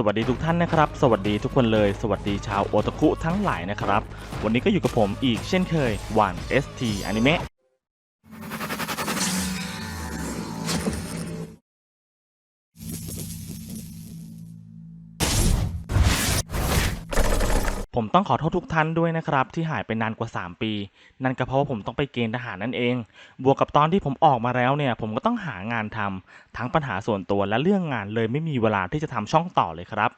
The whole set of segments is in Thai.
สวัสดีทุกท่านนะครับ สวัสดีทุกคนเลย สวัสดีชาวโอตาคุทั้งหลายนะครับ วันนี้ก็อยู่กับผมอีกเช่นเคยวัน ST Anime ผมต้องขอโทษทุกท่านด้วยนะครับ ที่หายไปนานกว่า 3 ปี นั่นก็เพราะว่าผมต้องไปเกณฑ์ทหารนั่นเอง บวกกับตอนที่ผมออกมาแล้วเนี่ย ผมก็ต้องหางานทำทั้งปัญหาส่วนตัวและเรื่องงานเลยไม่มีเวลาที่จะทำช่องต่อเลยครับ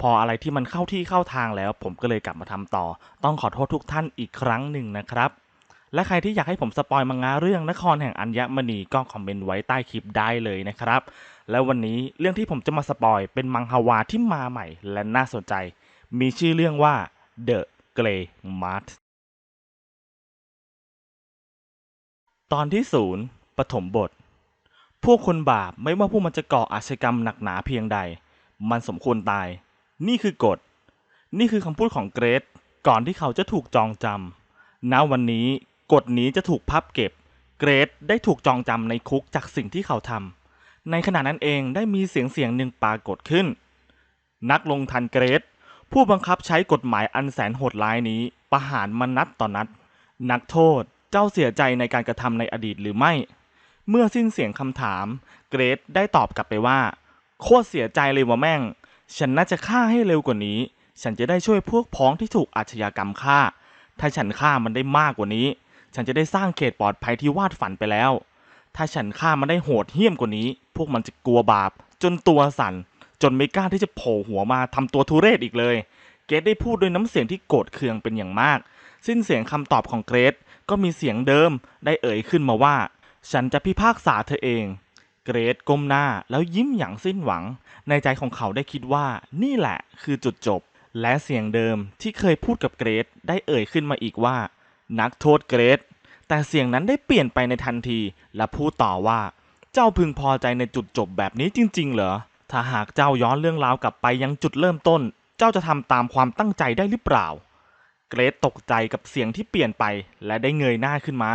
พออะไรที่มันเข้าที่เข้าทางแล้ว ผมก็เลยกลับมาทำต่อ ต้องขอโทษทุกท่านอีกครั้งหนึ่งนะครับและใครที่อยากให้ผมสปอยมังงะเรื่องนครแห่งอัญมณีก็คอมเมนต์ไว้ใต้คลิปได้เลยนะครับ แล้ววันนี้เรื่องที่ผมจะมาสปอยเป็นมังฮวาที่มาใหม่และน่าสนใจ มีชื่อเรื่องว่า The Grey Mart ตอนที่ศูนย์ปฐมบท พวกคนบาปไม่ว่าพวกมันจะก่ออาชญากรรมหนักหนาเพียงใด มันสมควรตาย นี่คือกฎ นี่คือคำพูดของเกรซก่อนที่เขาจะถูกจองจำณวันนี้กฎนี้จะถูกพับเก็บ เกรซได้ถูกจองจำในคุกจากสิ่งที่เขาทำในขณะนั้นเองได้มีเสียงเสียงหนึ่งปรากฏขึ้น นักลงทันเกรซ ผู้บังคับใช้กฎหมายอันแสนโหดร้ายนี้ ประหารมันนัดต่อนัด นักโทษเจ้าเสียใจในการกระทำในอดีตหรือไม่ เมื่อสิ้นเสียงคำถาม เกรซได้ตอบกลับไปว่า โคตรเสียใจเลยว่าแม่ง ฉันน่าจะฆ่าให้เร็วกว่านี้ ฉันจะได้ช่วยพวกพ้องที่ถูกอาชญากรรมฆ่า ถ้าฉันฆ่ามันได้มากกว่านี้ ฉันจะได้สร้างเขตปลอดภัยที่วาดฝันไปแล้ว ถ้าฉันฆ่ามันได้โหดเหี้ยมกว่านี้ พวกมันจะกลัวบาป จนตัวสั่น จนไม่กล้าที่จะโผล่หัวมาทำตัวทุเรศอีกเลย เกรซได้พูดด้วยน้ำเสียงที่โกรธเคืองเป็นอย่างมาก สิ้นเสียงคำตอบของเกรซก็มีเสียงเดิมได้เอ่ยขึ้นมาว่า ฉันจะพิพากษาเธอเอง เกรซก้มหน้าแล้วยิ้มอย่างสิ้นหวัง ในใจของเขาได้คิดว่านี่แหละคือจุดจบ และเสียงเดิมที่เคยพูดกับเกรซได้เอ่ยขึ้นมาอีกว่า นักโทษเกรซแต่เสียงนั้นได้เปลี่ยนไปในทันทีและพูดต่อว่า เจ้าพึงพอใจในจุดจบแบบนี้จริง ๆ เหรอ ถ้าหากเจ้าย้อนเรื่องราวกลับไปยังจุดเริ่มต้น เจ้าจะทำตามความตั้งใจได้หรือเปล่า เกรซตกใจกับเสียงที่เปลี่ยนไปและได้เงยหน้าขึ้นมา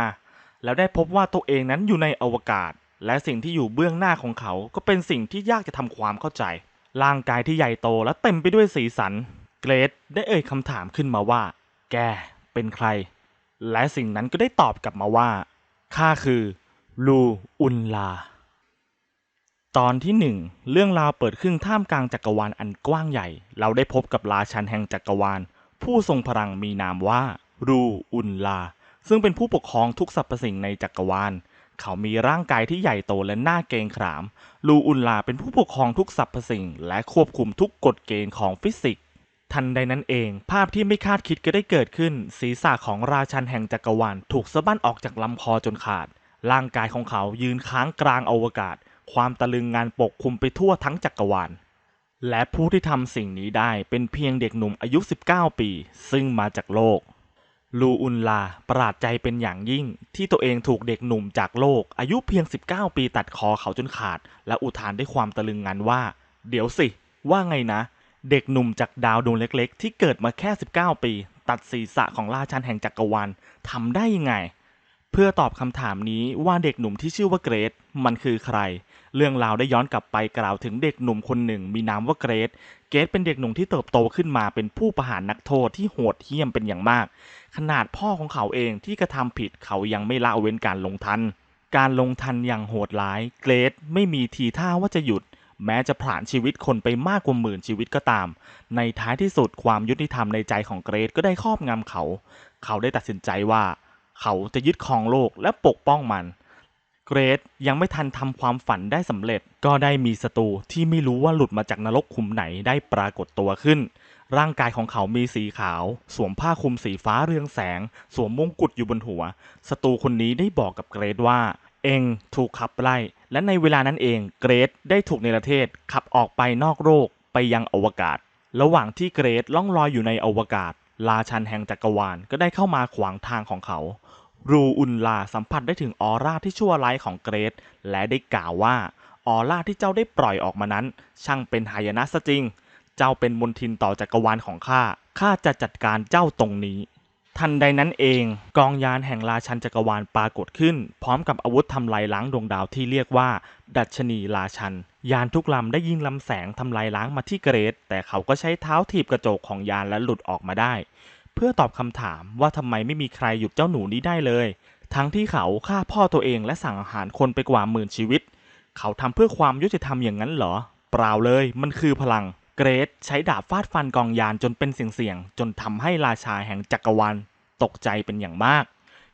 แล้วได้พบว่าตัวเองนั้นอยู่ในอวกาศ และสิ่งที่อยู่เบื้องหน้าของเขาก็เป็นสิ่งที่ยากจะทำความเข้าใจ ร่างกายที่ใหญ่โตและเต็มไปด้วยสีสัน เกรซได้เอ่ยคำถามขึ้นมาว่า แกเป็นใคร และสิ่งนั้นก็ได้ตอบกลับมาว่าข้าคือลูอุนลา ตอนที่หนึ่งเรื่องราวเปิดขึ้นท่ามกลางจักรวาลอันกว้างใหญ่ เราได้พบกับราชันแห่งจักรวาล ผู้ทรงพลังมีนามว่า รูอุนลา ซึ่งเป็นผู้ปกครองทุกสรรพสิ่งในจักรวาล เขามีร่างกายที่ใหญ่โตและน่าเกรงขามลูอุนลาเป็นผู้ปกครองทุกสรรพสิ่ง และควบคุมทุกกฎเกณฑ์ของฟิสิกส์ทันใดนั้นเอง ภาพที่ไม่คาดคิดก็ได้เกิดขึ้น ศีรษะของราชันแห่งจักรวาล ถูกสะบั้นออกจากลำคอจนขาด ร่างกายของเขายืนค้างกลางอวกาศ ความตะลึงงานปกคลุมไปทั่วทั้งจักรวาล และผู้ที่ทำสิ่งนี้ได้เป็นเพียงเด็กหนุ่มอายุ 19 ปี ซึ่งมาจากโลก ลูอุนลาประหลาดใจเป็นอย่างยิ่ง ที่ตัวเองถูกเด็กหนุ่มจากโลก อายุเพียง 19 ปีตัดคอเขาจนขาด และอุทานด้วยความตะลึงงานว่า เดี๋ยวสิ ว่าไงนะ เด็กหนุ่มจากดาวดวงเล็ก ๆ ที่เกิดมาแค่ 19 ปี ตัดศีรษะของราชันแห่งจักรวาลทำได้ยังไง เพื่อตอบคำถามนี้ว่าเด็กหนุ่มที่ชื่อว่าเกรซ มันคือใคร เรื่องราวได้ย้อนกลับไปกล่าวถึงเด็กหนุ่มคนหนึ่ง มีนามว่าเกรซเกรซเป็นเด็กหนุ่มที่เติบโตขึ้นมาเป็นผู้ประหารนักโทษที่โหดเหี้ยมเป็นอย่างมาก ขนาดพ่อของเขาเองที่กระทำผิดเขายังไม่ละเว้นการลงทัน การลงทันอย่างโหดร้าย เกรซไม่มีทีท่าว่าจะหยุดแม้จะผ่านชีวิตคนไปมากกว่าหมื่นชีวิตก็ตาม ในท้ายที่สุดความยุติธรรมในใจของเกรซก็ได้ครอบงำเขา เขาได้ตัดสินใจว่า เขาจะยึดครองโลกและปกป้องมัน เกรซยังไม่ทันทำความฝันได้สำเร็จ ก็ได้มีศัตรูที่ไม่รู้ว่าหลุดมาจากนรกขุมไหนได้ปรากฏตัวขึ้น ร่างกายของเขามีสีขาว สวมผ้าคลุมสีฟ้าเรืองแสง สวมมงกุฎอยู่บนหัวศัตรูคนนี้ได้บอกกับเกรซว่า เองถูกขับไล่ และในเวลานั้นเองเกรซได้ถูกเนรเทศขับออกไปนอกโลกไปยังอวกาศ ระหว่างที่เกรซล่องลอยอยู่ในอวกาศ ราชันแห่งจักรวาลก็ได้เข้ามาขวางทางของเขา รูอุนลาสัมผัสได้ถึงออร่าที่ชั่วร้ายของเกรซและได้กล่าวว่าออร่าที่เจ้าได้ปล่อยออกมานั้น ช่างเป็นหายนะซะจริง เจ้าเป็นมนทินต่อจักรวาลของข้าข้าจะจัดการเจ้าตรงนี้ ทันใดนั้นเอง กองยานแห่งราชันจักรวาลปรากฏขึ้น พร้อมกับอาวุธทำลายล้างดวงดาวที่เรียกว่า ดัชนีราชัน ยานทุกลำได้ยิงลำแสงทำลายล้างมาที่เกรดแต่เขาก็ใช้เท้าถีบกระจกของยานและหลุดออกมาได้ เพื่อตอบคำถามว่าทำไมไม่มีใครหยุดเจ้าหนูนี้ได้เลย ทั้งที่เขาฆ่าพ่อตัวเองและสั่งอาหารคนไปกว่าหมื่นชีวิต เขาทำเพื่อความยุติธรรมอย่างนั้นเหรอ เปล่าเลยมันคือพลัง เกรดใช้ดาบฟาดฟันกองยานจนเป็นเสียงๆจนทำให้ราชาแห่งจักรวาลตกใจเป็นอย่างมาก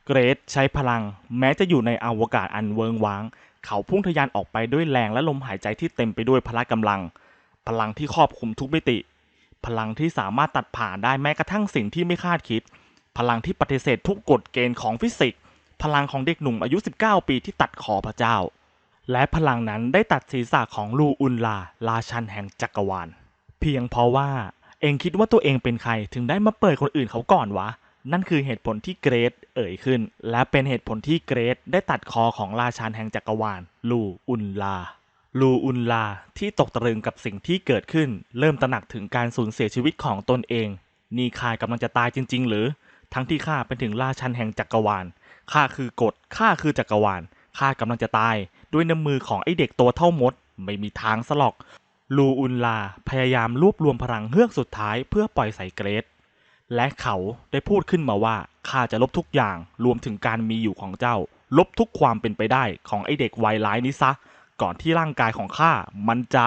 เกรดใช้พลัง แม้จะอยู่ในอวกาศอันเวิงว้าง เขาพุ่งทะยานออกไปด้วยแรงและลมหายใจที่เต็มไปด้วยพละกำลัง พลังที่ครอบคลุมทุกมิติ พลังที่สามารถตัดผ่านได้แม้กระทั่งสิ่งที่ไม่คาดคิด พลังที่ปฏิเสธทุกกฎเกณฑ์ของฟิสิกส์ พลังของเด็กหนุ่มอายุ 19 ปีที่ตัดคอพระเจ้า และพลังนั้นได้ตัดศีรษะของลูอุนลา ราชันแห่งจักรวาล เพียงเพราะว่าเองคิดว่าตัวเองเป็นใครถึงได้มาเปิดคนอื่นเขาก่อนวะ นั่นคือเหตุผลที่เกรดเอ่ยขึ้น และเป็นเหตุผลที่เกรดได้ตัดคอของราชันแห่งจักรวาลลูอุนลา ลูอุนลาที่ตกตะลึงกับสิ่งที่เกิดขึ้น เริ่มตระหนักถึงการสูญเสียชีวิตของตนเอง นี่ข้ากำลังจะตายจริง ๆ หรือ ทั้งที่ข้าเป็นถึงราชันแห่งจักรวาลข้าคือกฎข้าคือจักรวาลข้ากำลังจะตายด้วยน้ำมือของไอเด็กตัวเท่ามด ไม่มีทางสลอกลูอุนลาพยายามรวบรวมพลังเฮือกสุดท้ายเพื่อปล่อยใส่เกรดและเขาได้พูดขึ้นมาว่าข้าจะลบทุกอย่างรวมถึงการมีอยู่ของเจ้า ลบทุกความเป็นไปได้ของไอเด็กวัยร้ายนี้ซะ ก่อนที่ร่างกายของข้ามันจะ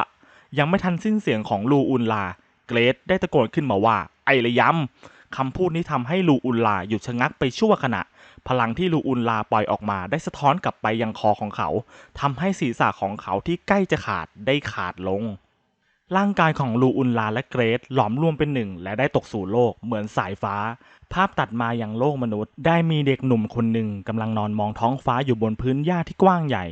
ยังไม่ทันสิ้นเสียงของลูอุนลา เกรดได้ตะโกนขึ้นมาว่า ไอระยำคำพูดนี้ทำให้ลูอุนลาหยุดชะงักไปชั่วขณะ พลังที่ลูอุนลาปล่อยออกมาได้สะท้อนกลับไปยังคอของเขาทำให้ศีรษะของเขาที่ใกล้จะขาดได้ขาดลง ร่างกายของลูอุนลาและเกรดหลอมรวมเป็นหนึ่งและได้ตกสู่โลกเหมือนสายฟ้า ภาพตัดมาอย่างโลกมนุษย์ ได้มีเด็กหนุ่มคนหนึ่งกำลังนอนมองท้องฟ้าอยู่บนพื้นหญ้าที่กว้างใหญ่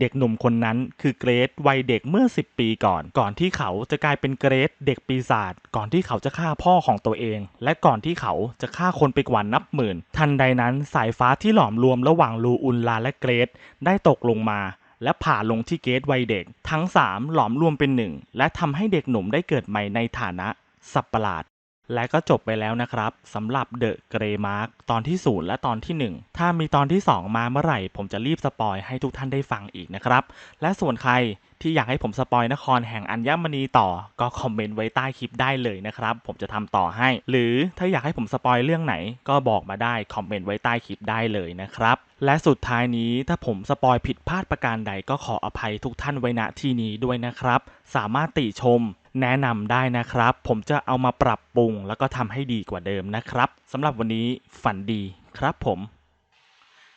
เด็กหนุ่มคนนั้นคือเกรดวัยเด็กเมื่อ 10 ปีก่อน ก่อนที่เขาจะกลายเป็นเกรดเด็กปีศาจก่อนที่เขาจะฆ่าพ่อของตัวเอง และก่อนที่เขาจะฆ่าคนไปกว่านับหมื่น ทันใดนั้นสายฟ้าที่หลอมรวมระหว่างลูอุนลาและเกรดได้ตกลงมาและผ่าลงที่เกตวัยเด็ก ทั้ง 3 หลอมรวมเป็นหนึ่งและทำให้เด็กหนุ่มได้เกิดใหม่ในฐานะสัตว์ประหลาด และก็จบไปแล้วนะครับสำหรับเดอะเกรมาร์กตอนที่ 0 และตอนที่ 1 ถ้ามีตอนที่ 2 มาเมื่อไหร่ ผมจะรีบสปอยให้ทุกท่านได้ฟังอีกนะครับ และส่วนใครที่อยากให้ผมสปอยนครแห่งอัญมณีต่อ ก็คอมเมนต์ไว้ใต้คลิปได้เลยนะครับ ผมจะทำต่อให้ หรือถ้าอยากให้ผมสปอยเรื่องไหน ก็บอกมาได้คอมเมนต์ไว้ใต้คลิปได้เลยนะครับและสุดท้ายนี้ถ้าผมสปอยผิดพลาดประการใดก็ขออภัยทุกท่านไว้ณที่นี้ด้วยนะครับ สามารถติชมแนะนำได้นะครับ ผมจะเอามาปรับปรุงแล้วก็ทำให้ดีกว่าเดิมนะครับสำหรับวันนี้ฝันดีครับผม